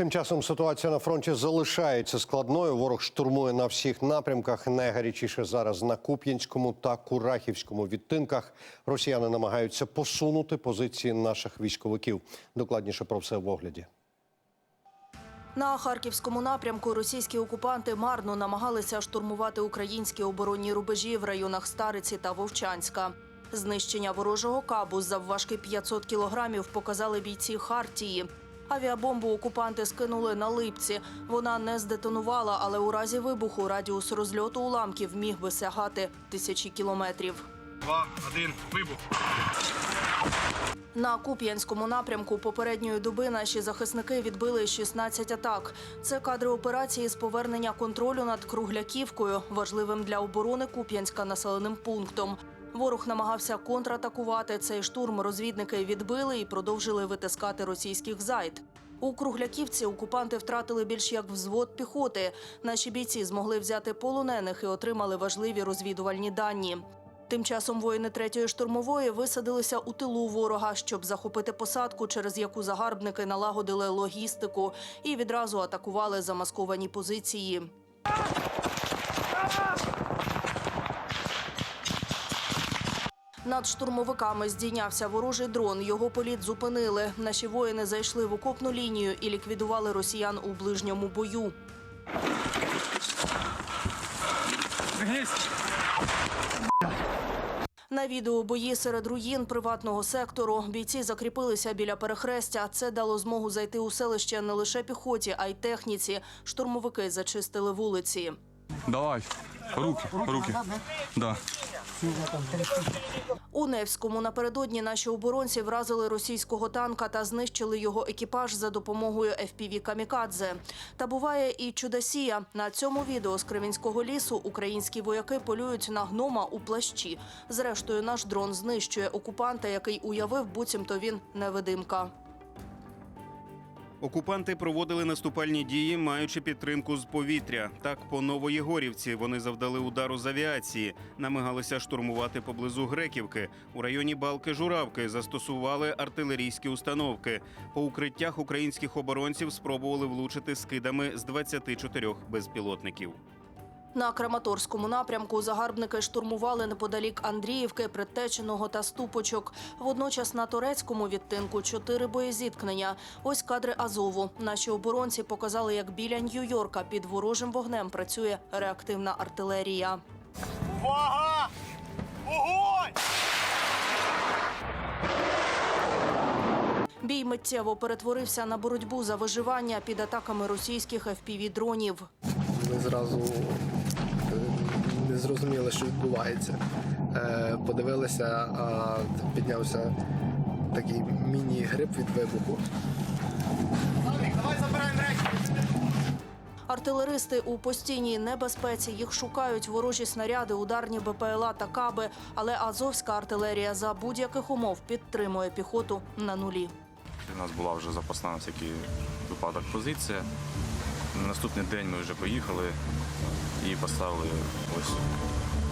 Тим часом ситуація на фронті залишається складною. Ворог штурмує на всіх напрямках. Найгарячіше зараз на Куп'янському та Курахівському відтинках. Росіяни намагаються посунути позиції наших військовиків. Докладніше про все в огляді. На харківському напрямку російські окупанти марно намагалися штурмувати українські оборонні рубежі в районах Стариці та Вовчанська. Знищення ворожого кабу завважки 500 кілограмів показали бійці Хартії. Авіабомбу окупанти скинули на липці. Вона не здетонувала, але у разі вибуху радіус розльоту уламків міг би сягати тисячі кілометрів. Два, один, вибух. На Куп'янському напрямку попередньої доби наші захисники відбили 16 атак. Це кадри операції з повернення контролю над Кругляківкою, важливим для оборони Куп'янська населеним пунктом. Ворог намагався контратакувати цей штурм. Розвідники відбили і продовжили витискати російських зайд. У Кругляківці окупанти втратили більш як взвод піхоти. Наші бійці змогли взяти полонених і отримали важливі розвідувальні дані. Тим часом воїни третьої штурмової висадилися у тилу ворога, щоб захопити посадку, через яку загарбники налагодили логістику і відразу атакували замасковані позиції. Над штурмовиками здійнявся ворожий дрон. Його політ зупинили. Наші воїни зайшли в окопну лінію і ліквідували росіян у ближньому бою. На відео бої серед руїн приватного сектору бійці закріпилися біля перехрестя. Це дало змогу зайти у селище не лише піхоті, а й техніці. Штурмовики зачистили вулиці. Давай, руки, руки. Да. У Невському напередодні наші оборонці вразили російського танка та знищили його екіпаж за допомогою FPV «Камікадзе». Та буває і чудосія. На цьому відео з Кремінського лісу українські вояки полюють на гнома у плащі. Зрештою, наш дрон знищує окупанта, який уявив, буцімто він невидимка. Окупанти проводили наступальні дії, маючи підтримку з повітря. Так, по Новоєгорівці вони завдали удару з авіації, намагалися штурмувати поблизу Греківки. У районі Балки-Журавки застосували артилерійські установки. По укриттях українських оборонців спробували влучити скидами з 24 безпілотників. На Краматорському напрямку загарбники штурмували неподалік Андріївки, Предтеченого та Ступочок. Водночас на турецькому відтинку чотири боєзіткнення. Ось кадри Азову. Наші оборонці показали, як біля Нью-Йорка під ворожим вогнем працює реактивна артилерія. Увага! Огонь! Бій миттєво перетворився на боротьбу за виживання під атаками російських FPV-дронів. Ми зразу е, не зрозуміли, що відбувається. Е, Подивилися, а піднявся такий міні-гриб від вибуху. Артилеристи у постійній небезпеці їх шукають ворожі снаряди, ударні БПЛА та каби. Але азовська артилерія за будь-яких умов підтримує піхоту на нулі. У нас була вже запасна на всякий випадок позиція. На наступний день ми вже поїхали і поставили ось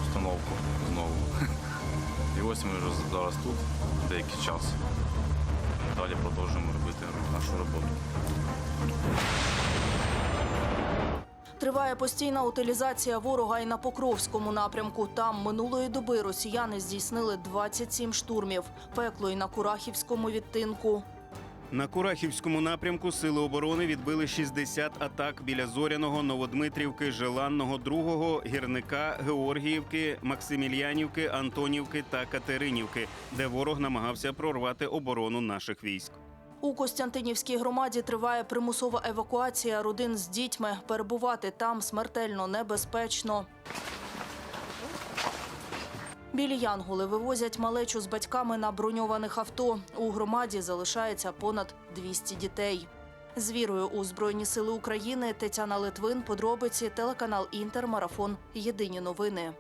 установку знову. І ось ми вже зараз тут деякий час. Далі продовжуємо робити нашу роботу. Триває постійна утилізація ворога і на Покровському напрямку. Там минулої доби росіяни здійснили 27 штурмів. Пекло і на Курахівському відтинку. На Курахівському напрямку сили оборони відбили 60 атак біля Зоряного, Новодмитрівки, Желанного, Другого, Гірника, Георгіївки, Максимільянівки, Антонівки та Катеринівки, де ворог намагався прорвати оборону наших військ. У Костянтинівській громаді триває примусова евакуація родин з дітьми. Перебувати там смертельно небезпечно. Білі янголи вивозять малечу з батьками на броньованих авто. У громаді залишається понад 200 дітей. З вірою у Збройні Сили України Тетяна Литвин, подробиці, телеканал Інтер, марафон. Єдині новини.